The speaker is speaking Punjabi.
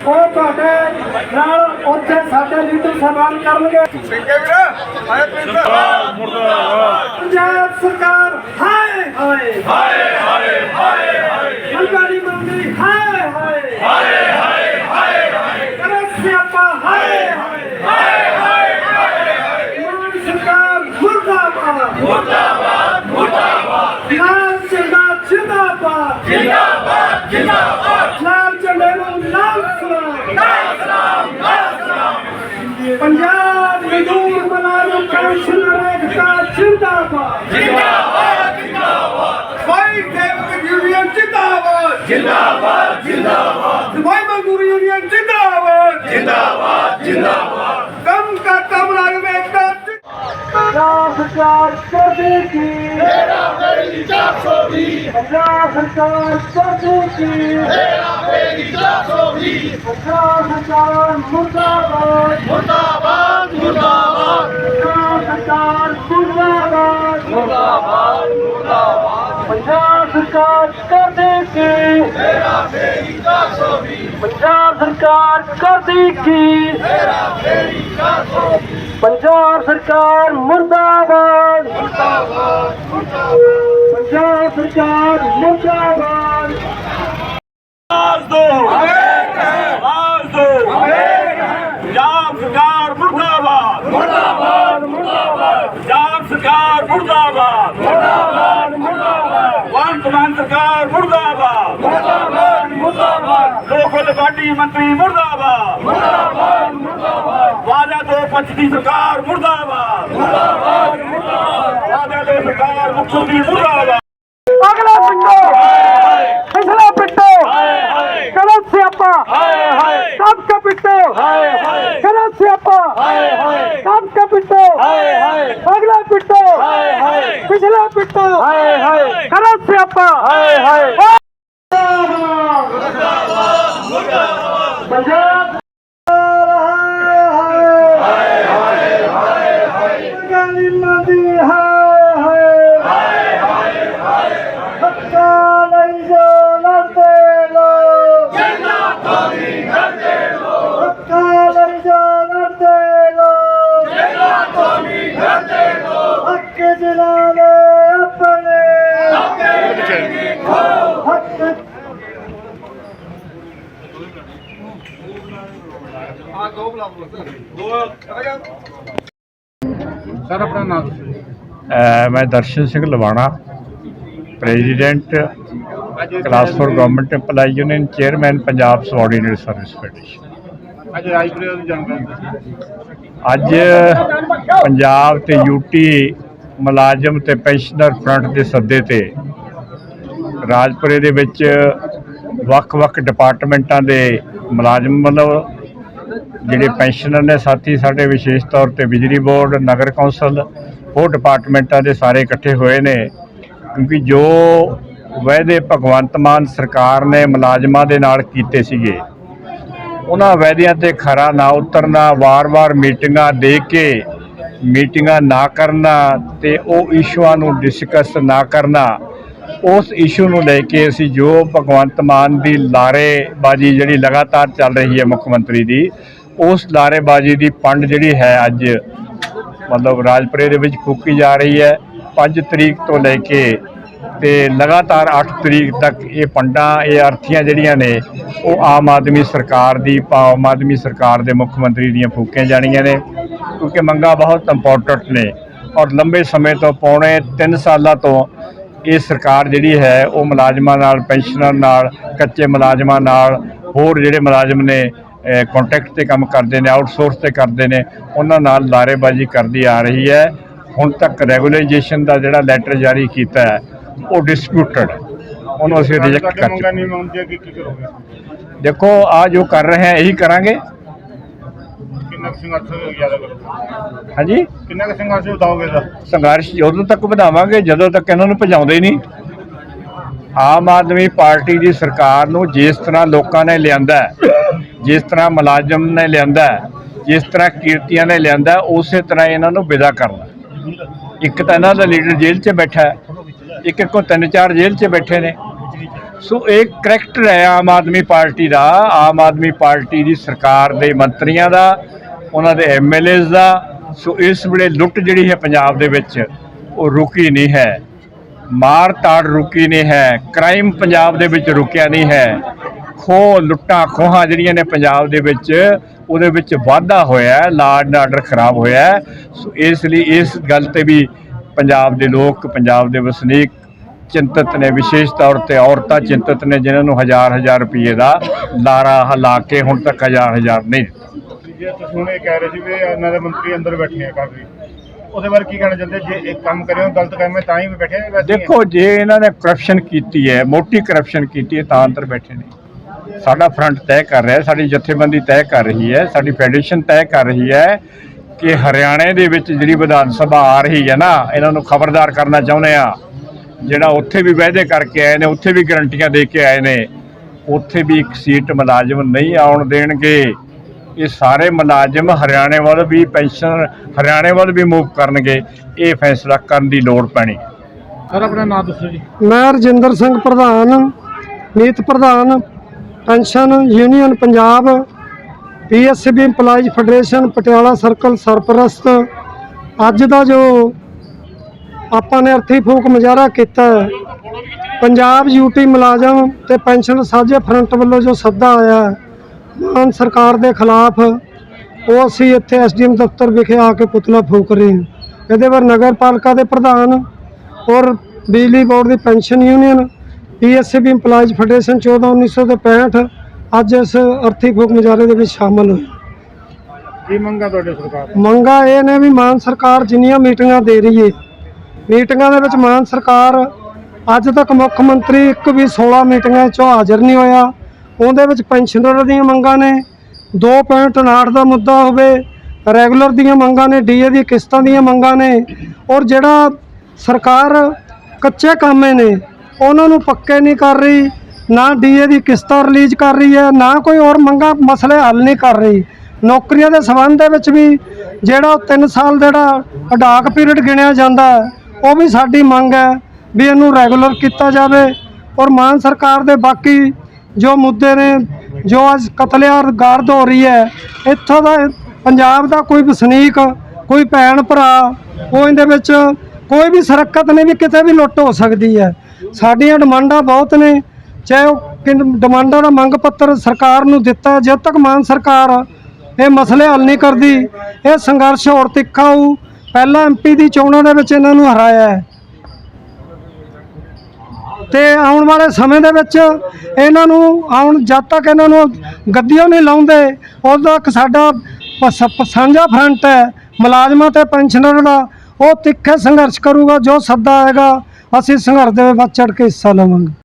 ਉਹ ਤੁਹਾਡੇ ਨਾਲ ਉੱਥੇ ਸਾਡੇ ਲੀਡਰ ਸਨਮਾਨ ਕਰਨਗੇ। ਪੰਜਾਬ ਸਰਕਾਰ, ਹਾਏ ਹਾਏ ਹਾਏ ਹਾਏ ਹਾਏ ਮੰਗਾਲੀ ਮੰਗੀ ਹਾਏ ਹਾਏ ਹਾਏ ਹਾਏ ਹਾਏ ਕਰੇ ਸਿਆਪਾ, ਹਾਏ ਹਾਏ ਹਾਏ ਹਾਏ ਮਾਨ ਸਰਕਾਰ ਮੁਰਦਾਬਾਦ ਮੁਰਦਾਬਾਦ ਮੁਰਦਾਬਾਦ ਲਾਲ ਝੰਡਾ ਜਿੰਦਾਬਾਦ ਜਿੰਦਾਬਾਦ ਜਿੰਦਾਬਾਦ ਲਾਲ ਝੰਡੇ ਨੂੰ ਲਾਲ ਸਲਾਮ ਲਾਲ ਸਲਾਮ ਲਾਲ ਸਲਾਮ ਪੰਜਾਬ ਮਜ਼ਦੂਰ ਮਲਾਜ਼ਮ ਪੈਨਸ਼ਨਰ ਏਕਤਾ ਜਿੰਦਾਬਾਦ ਸਫ਼ਾਈ ਸੇਵਕ ਯੂਨੀਅਨ ਜਿੰਦਾਬਾਦ ਜਿੰਦਾਬਾਦ। ਸਫ਼ਾਈ ਮਜ਼ਦੂਰ ਯੂਨੀਅਨ ਜਿੰਦਾਬਾਦ। ਜਿੰਦਾਬਾਦ ਜਿੰਦਾਬਾਦ। ਕੰਮ ਕਰਤਾ ਮੁਲਾਜ਼ਮ ਏਕਤਾ ਪੰਜਾਬ ਸਰਕਾਰ ਕਰਦੀ ਕੀ ਮੇਰਾ ਮੇਰੀ 420 ਪੰਜਾਬ ਸਰਕਾਰ ਕਰਦੀ ਕੀ ਮੇਰਾ ਮੇਰੀ 420 ਪੰਜਾਬ ਸਰਕਾਰ ਮੁਰਦਾਬਾਦ। ਮੁਰਦਾਬਾਦ ਮੁਰਦਾਬਾਦ ਪੰਜਾਬ ਸਰਕਾਰ ਮੁਰਦਾਬਾਦ ਮੁਰਦਾਬਾਦ ਮੁਰਦਾਬਾਦ ਪੰਜਾਬ ਸਰਕਾਰ ਕਰਦੀ ਕੀ ਮੇਰਾ ਮੇਰੀ 420 ਪੰਜਾਬ ਸਰਕਾਰ ਕਰਦੀ ਕੀ? ਪੰਜਾਬ ਸਰਕਾਰ ਮੁਰਦਾਬਾਦ। ਮੁਰਦਾਬਾਦ ਪੰਜਾਬ ਸਰਕਾਰ ਮੁਰਦਾਬਾਦ। ਆਵਾਜ਼ ਦੋ ਆਵਾਜ਼ ਦੋ ਪੰਜਾਬ ਸਰਕਾਰ ਮੁਰਦਾਬਾਦ ਮੁਰਦਾਬਾਦ ਮੁਰਦਾਬਾਦ ਪੰਜਾਬ ਸਰਕਾਰ ਮੁਰਦਾਬਾਦ ਮੁਰਦਾਬਾਦ ਮੁਰਦਾਬਾਦ ਵੰਤਮਾਨ ਸਰਕਾਰ ਮੁਰਦਾਬਾਦ ਮੁਰਦਾਬਾਦ ਮੁਰਦਾਬਾਦ ਪਾਰਟੀ ਮੰਤਰੀ ਮੁਰਦਾਬਾਦ। ਮੁਰਦਾਬਾਦ ਮੁਰਦਾਬਾਦ। ਵਾਜਾ ਪੰਚ ਦੀ ਸਰਕਾਰ ਮੁਰਦਾਬਾਦ। ਮੁਰਦਾਬਾਦ ਮੁਰਦਾਬਾਦ। ਵਾਜਾ ਦੋ ਸਰਕਾਰ ਮੁੱਖ ਮੰਤਰੀ ਮੁਰਦਾਬਾਦ ਅਗਲਾ ਪਿੰਡੋ ਪਿਛਲਾ ਪਿੰਡੋ ਕਲਾ ਸਿਆਪਾ ਸਭ ਕਾ ਪਿੰਡੋ ਕਲਾ ਸਿਆਪਾ ਸਭ ਕਾ ਪਿੰਡੋ ਅਗਲਾ ਪਿੰਡੋ ਪਿਛਲਾ ਪਿੰਡੋ ਕਲਾ ਸਿਆਪਾ ਪੰਜਾਬ ਗਾਲੀ ਮੰਦੀ ਹਾਏ ਹਾਏ ਹੱਕਾ ਲਈ ਜੋ ਲੜਦੇ ਲੋ ਜਿੰਨਾ ਤੋਦੀ ਲੜਦੇ ਲੋ ਹੱਕਾ ਲਈ ਜੋ ਲੜਦੇ ਲੋ ਜਿੰਨਾ ਤੋਦੀ ਲੜਦੇ ਲੋ ਹੱਕ ਜਲਾਲੇ ਆਪਣੇ ਹੱਕ ਸਰ ਆਪਣਾ ਨਾਮ ਮੈਂ Darshan Singh Lawana president class for government EMPLOYEE union chairman Punjab subordinate service federation ਅੱਜ ਰਾਜਪੁਰੇ ਦੀ ਜਾਣਕਾਰੀ। ਅੱਜ ਪੰਜਾਬ ਤੇ ਯੂਟੀ ਮੁਲਾਜ਼ਮ ਤੇ ਪੈਨਸ਼ਨਰ ਫਰੰਟ ਦੇ ਸੱਦੇ ਤੇ ਰਾਜਪੁਰੇ ਦੇ ਵਿੱਚ ਵੱਖ-ਵੱਖ ਡਿਪਾਰਟਮੈਂਟਾਂ ਦੇ ਮੁਲਾਜ਼ਮ ਵੱਲੋਂ ਜਿਹੜੇ ਪੈਨਸ਼ਨਰ ਨੇ ਸਾਥੀ ਸਾਡੇ ਵਿਸ਼ੇਸ਼ ਤੌਰ ਤੇ ਬਿਜਲੀ ਬੋਰਡ ਨਗਰ ਕੌਂਸਲ ਹੋਰ ਡਿਪਾਰਟਮੈਂਟਾਂ ਦੇ ਸਾਰੇ ਇਕੱਠੇ ਹੋਏ ਨੇ। ਕਿਉਂਕਿ ਜੋ ਵਾਅਦੇ ਭਗਵੰਤ ਮਾਨ ਸਰਕਾਰ ਨੇ ਮੁਲਾਜ਼ਮਾਂ ਦੇ ਨਾਲ ਕੀਤੇ ਸੀਗੇ ਉਹਨਾਂ ਵਾਅਦਿਆਂ ਤੇ ਖਰਾ ਨਾ ਉਤਰਨਾ ਵਾਰ-ਵਾਰ ਮੀਟਿੰਗਾਂ ਦੇ ਕੇ ਮੀਟਿੰਗਾਂ ਨਾ ਕਰਨਾ ਤੇ ਉਹ ਇਸ਼ੂਆਂ ਨੂੰ ਡਿਸਕਸ ਨਾ ਕਰਨਾ ਉਸ ਇਸ਼ੂ ਨੂੰ ਲੈ ਕੇ ਅਸੀਂ ਜੋ ਭਗਵੰਤ ਮਾਨ ਦੀ ਲਾਰੇਬਾਜ਼ੀ ਜਿਹੜੀ ਲਗਾਤਾਰ ਚੱਲ ਰਹੀ ਹੈ ਮੁੱਖ ਮੰਤਰੀ ਦੀ ਉਸ ਲਾਰੇਬਾਜ਼ੀ ਦੀ ਪੰਡ ਜਿਹੜੀ ਹੈ ਅੱਜ, ਮਤਲਬ ਰਾਜਪੁਰੇ ਦੇ ਵਿੱਚ ਫੂਕੀ ਜਾ ਰਹੀ ਹੈ। 5 ਤਰੀਕ ਤੋਂ ਲੈ ਕੇ ਤੇ ਲਗਾਤਾਰ 8 ਤਰੀਕ ਤੱਕ ਇਹ ਪੰਡਾਂ, ਇਹ ਅਰਥੀਆਂ ਜਿਹੜੀਆਂ ਨੇ, ਉਹ ਆਮ ਆਦਮੀ ਸਰਕਾਰ ਦੀ ਆਮ ਆਦਮੀ ਸਰਕਾਰ ਦੇ ਮੁੱਖ ਮੰਤਰੀ ਦੀਆਂ ਫੂਕੀਆਂ ਜਾਣੀਆਂ ਨੇ, ਕਿਉਂਕਿ ਮੰਗਾਂ ਬਹੁਤ ਇੰਪੋਰਟੈਂਟ ਨੇ। ਔਰ ਲੰਬੇ ਸਮੇਂ ਤੋਂ, ਪੌਣੇ 3 ਸਾਲਾਂ ਤੋਂ ਇਹ ਸਰਕਾਰ ਜਿਹੜੀ ਹੈ, ਉਹ ਮੁਲਾਜ਼ਮਾਂ ਨਾਲ, ਪੈਨਸ਼ਨਰ ਨਾਲ, ਕੱਚੇ ਮੁਲਾਜ਼ਮਾਂ ਨਾਲ, ਹੋਰ ਜਿਹੜੇ ਮੁਲਾਜ਼ਮ ਨੇ ਕੰਟੈਕਟ ਤੇ ਕੰਮ ਕਰਦੇ ਨੇ ਆਊਟਸੋਰਸ ਤੇ ਕਰਦੇ ਨੇ ਉਹਨਾਂ ਨਾਲ ਲਾਰੇਬਾਜ਼ੀ ਕਰਦੀ ਆ ਰਹੀ ਹੈ। ਹੁਣ ਤੱਕ ਰੈਗੂਲੇਸ਼ਨ ਦਾ ਜਿਹੜਾ ਲੈਟਰ ਜਾਰੀ ਕੀਤਾ ਹੈ ਉਹ ਡਿਸਪਿਊਟਡ ਉਹਨੂੰ ਅਸੀਂ ਰਿਜੈਕਟ ਕਰ ਚੁੱਕੇ ਦੇਖੋ ਆ ਜੋ ਕਰ ਰਹੇ ਹਾਂ ਇਹੀ ਕਰਾਂਗੇ। ਕਿੰਨਾ ਸੰਘਰਸ਼ ਜ਼ਿਆਦਾ ਕਰੋਗੇ ਹਾਂਜੀ? ਕਿੰਨਾ ਸੰਘਰਸ਼ ਉਦਾਓਗੇ ਸਰ ਸੰਘਰਸ਼ ਉਦੋਂ ਤੱਕ ਵਧਾਵਾਂਗੇ ਜਦੋਂ ਤੱਕ ਇਹਨਾਂ ਨੂੰ ਭਜਾਉਂਦੇ ਹੀ ਨਹੀਂ। ਆਮ ਆਦਮੀ ਪਾਰਟੀ ਦੀ ਸਰਕਾਰ ਨੂੰ ਜਿਸ ਤਰ੍ਹਾਂ ਲੋਕਾਂ ਨੇ ਲਿਆਂਦਾ ਜਿਸ ਤਰ੍ਹਾਂ ਮੁਲਾਜ਼ਮ ਨੇ ਲਿਆਂਦਾ ਜਿਸ ਤਰ੍ਹਾਂ ਕੀਰਤੀਆਂ ਨੇ ਲਿਆਂਦਾ ਉਸੇ ਤਰ੍ਹਾਂ ਇਹਨਾਂ ਨੂੰ ਵਿਦਾ ਕਰਨਾ ਇੱਕ ਤਾਂ ਇਹਨਾਂ ਦਾ ਲੀਡਰ ਜੇਲ੍ਹ 'ਚ ਬੈਠਾ ਹੈ, ਇੱਕ ਇੱਕੋ ਤਿੰਨ ਚਾਰ ਜੇਲ੍ਹ 'ਚ ਬੈਠੇ ਨੇ। ਸੋ ਇਹ ਕਰੈਕਟਰ ਹੈ ਆਮ ਆਦਮੀ ਪਾਰਟੀ ਦਾ, ਆਮ ਆਦਮੀ ਪਾਰਟੀ ਦੀ ਸਰਕਾਰ ਦੇ ਮੰਤਰੀਆਂ ਦਾ, ਉਹਨਾਂ ਦੇ ਐਮਐਲਏਜ਼ ਦਾ। ਸੋ ਇਸ ਵੇਲੇ ਲੁੱਟ ਜਿਹੜੀ ਹੈ ਪੰਜਾਬ ਦੇ ਵਿੱਚ, ਉਹ ਰੁਕੀ ਨਹੀਂ ਹੈ। ਮਾਰ ਤਾੜ ਰੁਕੀ ਨਹੀਂ ਹੈ ਕ੍ਰਾਈਮ ਪੰਜਾਬ ਦੇ ਵਿੱਚ ਰੁਕਿਆ ਨਹੀਂ ਹੈ। ਖੋਹ ਲੁੱਟਾਂ ਖੋਹਾਂ ਜਿਹੜੀਆਂ ਨੇ ਪੰਜਾਬ ਦੇ ਵਿੱਚ ਉਹਦੇ ਵਿੱਚ ਵਾਧਾ ਹੋਇਆ ਹੈ ਲਾਅ ਐਂਡ ਆਰਡਰ ਖਰਾਬ ਹੋਇਆ ਹੈ ਸੋ ਇਸ ਲਈ ਇਸ ਗੱਲ ਤੇ ਵੀ ਪੰਜਾਬ ਦੇ ਲੋਕ ਪੰਜਾਬ ਦੇ ਵਸਨੀਕ ਚਿੰਤਤ ਨੇ ਵਿਸ਼ੇਸ਼ ਤੌਰ ਤੇ ਔਰਤਾਂ ਚਿੰਤਤ ਨੇ ਜਿਨ੍ਹਾਂ ਨੂੰ ਹਜ਼ਾਰ ਹਜ਼ਾਰ ਰੁਪਏ ਦਾ ਲਾਰਾ ਹਲਾ ਕੇ ਹੁਣ ਤੱਕ ਹਜ਼ਾਰ ਹਜ਼ਾਰ ਨਹੀਂ। ਜੇ ਤੁਸੀਂ ਹੁਣ ਇਹ ਕਹਿ ਰਹੇ ਸੀ ਵੀ ਇਹਨਾਂ ਦੇ ਮੰਤਰੀ ਅੰਦਰ ਬੈਠੇ ਆ ਕਾਫੀ ਉਹਦੇ ਬਾਰੇ ਕੀ ਕਹਿਣਾ ਚਾਹੁੰਦੇ ਜੇ ਇੱਕ ਕੰਮ ਕਰਿਓ ਗਲਤ ਕੰਮ ਹੈ ਤਾਂ ਹੀ ਬੈਠੇ ਆ? ਦੇਖੋ ਜੇ ਇਹਨਾਂ ਨੇ ਕਰਪਸ਼ਨ ਕੀਤੀ ਹੈ ਮੋਟੀ ਕਰਪਸ਼ਨ ਕੀਤੀ ਹੈ ਤਾਂ ਅੰਦਰ ਬੈਠੇ ਨੇ ਸਾਡਾ ਫਰੰਟ ਤੈਅ ਕਰ ਰਿਹਾ ਹੈ ਸਾਡੀ ਜਥੇਬੰਦੀ ਤੈਅ ਕਰ ਰਹੀ ਹੈ ਸਾਡੀ ਫੈਡਰੇਸ਼ਨ ਤੈਅ ਕਰ ਰਹੀ ਹੈ ਕਿ ਹਰਿਆਣੇ ਦੇ ਵਿੱਚ ਜਿਹੜੀ ਵਿਧਾਨ ਸਭਾ ਆ ਰਹੀ ਹੈ ਨਾ ਇਹਨਾਂ ਨੂੰ ਖਬਰਦਾਰ ਕਰਨਾ ਚਾਹੁੰਦੇ ਆ ਜਿਹੜਾ ਉੱਥੇ ਵੀ ਵਾਅਦੇ ਕਰਕੇ ਆਏ ਨੇ ਉੱਥੇ ਵੀ ਗਰੰਟੀਆਂ ਦੇ ਕੇ ਆਏ ਨੇ ਉੱਥੇ ਵੀ ਇੱਕ ਸੀਟ ਮੁਲਾਜ਼ਮ ਨਹੀਂ ਆਉਣ ਦੇਣਗੇ। ਇਹ ਸਾਰੇ ਮੁਲਾਜ਼ਮ ਹਰਿਆਣੇ ਵੱਲ ਵੀ ਪੈਨਸ਼ਨ ਹਰਿਆਣੇ ਵੱਲ ਵੀ ਮੂਵ ਕਰਨਗੇ ਇਹ ਫੈਸਲਾ ਕਰਨ ਦੀ ਲੋੜ ਪੈਣੀ। ਸਰ ਆਪਣਾ ਨਾਮ ਦੱਸੋ ਜੀ। ਮੈਂ ਰਜਿੰਦਰ ਸਿੰਘ ਪ੍ਰਧਾਨ ਮੀਤ ਪ੍ਰਧਾਨ pension union Punjab PSCB EMPLOYEES federation Patiala circle ਸਰਪ੍ਰਸਤ। ਅੱਜ ਦਾ ਜੋ ਆਪਾਂ ਨੇ ਅਰਥੀ ਫੂਕ ਮੁਜ਼ਾਹਰਾ ਕੀਤਾ ਹੈ, ਪੰਜਾਬ ਯੂਟੀ ਮੁਲਾਜ਼ਮ ਤੇ ਪੈਨਸ਼ਨ ਸਾਂਝੇ ਫਰੰਟ ਵੱਲੋਂ ਜੋ ਸੱਦਾ ਆਇਆ ਮਾਨ ਸਰਕਾਰ ਦੇ ਖਿਲਾਫ ਉਹ ਅਸੀਂ ਇੱਥੇ ਐਸਡੀਐਮ ਦਫ਼ਤਰ ਵਿਖੇ ਆ ਕੇ ਪੁਤਲਾ ਫੂਕ ਰਹੇ ਹਾਂ। ਇਹਦੇ ਪਰ ਨਗਰ ਪਾਲਿਕਾ ਦੇ ਪ੍ਰਧਾਨ ਔਰ ਬਿਜਲੀ ਬੋਰਡ ਦੀ pension union PSCB EMPLOYEES federation 14 1900 ਦੇ 65 ਅੱਜ ਇਸ ਅਰਥੀ ਫੂਕ ਮੁਜ਼ਾਹਰੇ ਦੇ ਵਿੱਚ ਸ਼ਾਮਲ ਹੋਏ। ਕੀ ਮੰਗਾ ਤੁਹਾਡੇ ਸਰਕਾਰ ਮੰਗਾ ਇਹ ਨੇ ਵੀ ਮਾਨ ਸਰਕਾਰ ਜਿੰਨੀਆਂ ਮੀਟਿੰਗਾਂ ਦੇ ਰਹੀ ਏ। ਮੀਟਿੰਗਾਂ ਦੇ ਵਿੱਚ ਮਾਨ ਸਰਕਾਰ ਅੱਜ ਤੱਕ ਮੁੱਖ ਮੰਤਰੀ ਇੱਕ ਵੀ 16 ਮੀਟਿੰਗਾਂ 'ਚੋਂ ਹਾਜ਼ਰ ਨਹੀਂ ਹੋਇਆ। ਉਹਦੇ ਵਿੱਚ ਪੈਨਸ਼ਨਰ ਦੀਆਂ ਮੰਗਾਂ ਨੇ 2.59 ਦਾ ਮੁੱਦਾ ਹੋਵੇ ਰੈਗੂਲਰ ਦੀਆਂ ਮੰਗਾਂ ਨੇ ਡੀਏ ਦੀ ਕਿਸ਼ਤਾਂ ਦੀਆਂ ਮੰਗਾਂ ਨੇ ਔਰ ਜਿਹੜਾ ਸਰਕਾਰ ਕੱਚੇ ਕਾਮੇ ਨੇ ਉਹਨਾਂ ਨੂੰ ਪੱਕੇ ਨਹੀਂ ਕਰ ਰਹੀ, ਨਾ ਡੀਏ ਦੀ ਕਿਸ਼ਤਾਂ ਰਿਲੀਜ਼ ਕਰ ਰਹੀ ਹੈ, ਨਾ ਕੋਈ ਹੋਰ ਮੰਗਾਂ ਮਸਲੇ ਹੱਲ ਨਹੀਂ ਕਰ ਰਹੀ। ਨੌਕਰੀਆਂ ਦੇ ਸੰਬੰਧ ਦੇ ਵਿੱਚ ਵੀ ਜਿਹੜਾ 3 ਸਾਲ ਜਿਹੜਾ ਅਡਾਕ ਪੀਰੀਅਡ ਗਿਣਿਆ ਜਾਂਦਾ, ਉਹ ਵੀ ਸਾਡੀ ਮੰਗ ਹੈ ਵੀ ਇਹਨੂੰ ਰੈਗੂਲਰ ਕੀਤਾ ਜਾਵੇ। ਔਰ ਮਾਨ ਸਰਕਾਰ ਦੇ ਬਾਕੀ ਜੋ ਮੁੱਦੇ ਨੇ, ਜੋ ਅੱਜ ਕਤਲੇਆਰ ਗਾਰਦ ਹੋ ਰਹੀ ਹੈ, ਇੱਥੋਂ ਦਾ ਪੰਜਾਬ ਦਾ ਕੋਈ ਵਸਨੀਕ, ਕੋਈ ਭੈਣ ਭਰਾ, ਉਹ ਇਹਦੇ ਵਿੱਚ ਕੋਈ ਵੀ ਸਰਕਤ ਨਹੀਂ ਵੀ ਕਿਤੇ ਵੀ ਲੁੱਟ ਹੋ ਸਕਦੀ ਹੈ। ਸਾਡੀਆਂ ਡਿਮਾਂਡਾਂ ਬਹੁਤ ਨੇ, ਚਾਹੇ ਉਹ ਕਿਨ- ਡਿਮਾਂਡਾਂ ਦਾ ਮੰਗ ਪੱਤਰ ਸਰਕਾਰ ਨੂੰ ਦਿੱਤਾ ਹੈ। ਜਦ ਤੱਕ ਮਾਨ ਸਰਕਾਰ ਇਹ ਮਸਲੇ ਹੱਲ ਨਹੀਂ ਕਰਦੀ, ਇਹ ਸੰਘਰਸ਼ ਹੋਰ ਤਿੱਖਾ ਹੋਊ ਪਹਿਲਾਂ ਐਮਪੀ ਦੀ ਚੋਣਾਂ ਦੇ ਵਿੱਚ ਇਹਨਾਂ ਨੂੰ ਹਰਾਇਆ ਹੈ ਤੇ ਆਉਣ ਵਾਲੇ ਸਮੇਂ ਦੇ ਵਿੱਚ ਇਹਨਾਂ ਨੂੰ ਆਉਣ, ਜਦ ਤੱਕ ਇਹਨਾਂ ਨੂੰ ਗੱਦੀਆਂ ਨਹੀਂ ਲਾਉਂਦੇ, ਉਦੋਂ ਤੱਕ ਸਾਡਾ ਸਾਂਝਾ ਫਰੰਟ ਹੈ, ਮੁਲਾਜ਼ਮਾਂ ਤੇ ਪੈਨਸ਼ਨਰ ਦਾ, ਉਹ ਤਿੱਖੇ ਸੰਘਰਸ਼ ਕਰੂਗਾ, ਜੋ ਸੱਦਾ ਆਏਗਾ ਅਸੀਂ ਸੰਘਰਸ਼ ਦੇ ਵਿੱਚ ਵੱਧ ਚੜ ਕੇ ਹਿੱਸਾ ਲਵਾਂਗੇ।